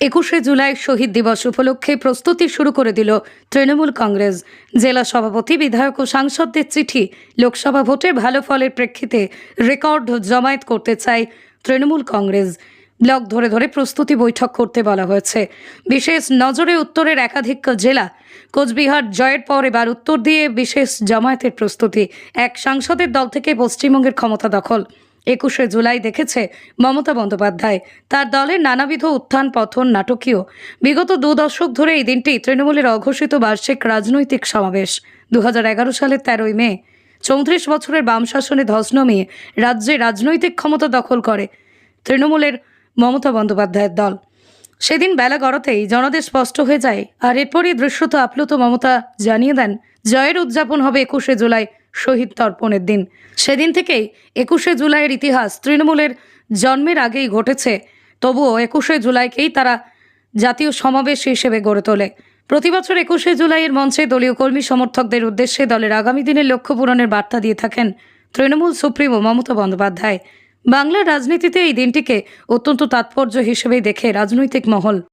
একুশে জুলাই শহীদ দিবস উপলক্ষে প্রস্তুতি শুরু করে দিল তৃণমূল কংগ্রেস। জেলা সভাপতি, বিধায়ক ও সাংসদদের চিঠি। লোকসভা ভোটে ভালো ফলের প্রেক্ষিতে রেকর্ড জমায়েত করতে চায় তৃণমূল কংগ্রেস। ব্লক ধরে ধরে প্রস্তুতি বৈঠক করতে বলা হয়েছে। বিশেষ নজরে উত্তরের একাধিক জেলা। কোচবিহার জয়ের পর এবার উত্তর দিয়ে বিশেষ জামায়াতের প্রস্তুতি। এক সাংসদের দল থেকে পশ্চিমবঙ্গের ক্ষমতা দখল। একুশে জুলাই দেখেছে মমতা বন্দ্যোপাধ্যায়। তার দলের নানাবিধ উত্থান পথন নাটকীয়। বিগত দু দশক ধরে এই দিনটি তৃণমূলের অঘোষিত বার্ষিক রাজনৈতিক সমাবেশ দু হাজার এগারো সালের তেরোই মে। চৌত্রিশ বছরের বাম শাসনে ধস নামিয়ে রাজ্যে রাজনৈতিক ক্ষমতা দখল করে তৃণমূলের মমতা বন্দ্যোপাধ্যায়ের দল। সেদিন বেলা গড়াতেই জনদের স্পষ্ট হয়ে যায়। আর এরপরই দৃশ্যত আপ্লুত মমতা জানিয়ে দেন, জয়ের উদযাপন হবে একুশে জুলাই শহীদ তর্পণের দিন। সেদিন থেকেই একুশে জুলাইয়ের ইতিহাস তৃণমূলের জন্মের আগেই ঘটেছে। তবুও একুশে জুলাইকেই তারা জাতীয় সমাবেশ হিসেবে গড়ে তোলে। প্রতি বছর একুশে জুলাইয়ের মঞ্চে দলীয় কর্মী সমর্থকদের উদ্দেশ্যে দলের আগামী দিনের লক্ষ্য পূরণের বার্তা দিয়ে থাকেন তৃণমূল সুপ্রিমো মমতা বন্দ্যোপাধ্যায়। বাংলার রাজনীতিতে এই দিনটিকে অত্যন্ত তাৎপর্য হিসেবেই দেখে রাজনৈতিক মহল।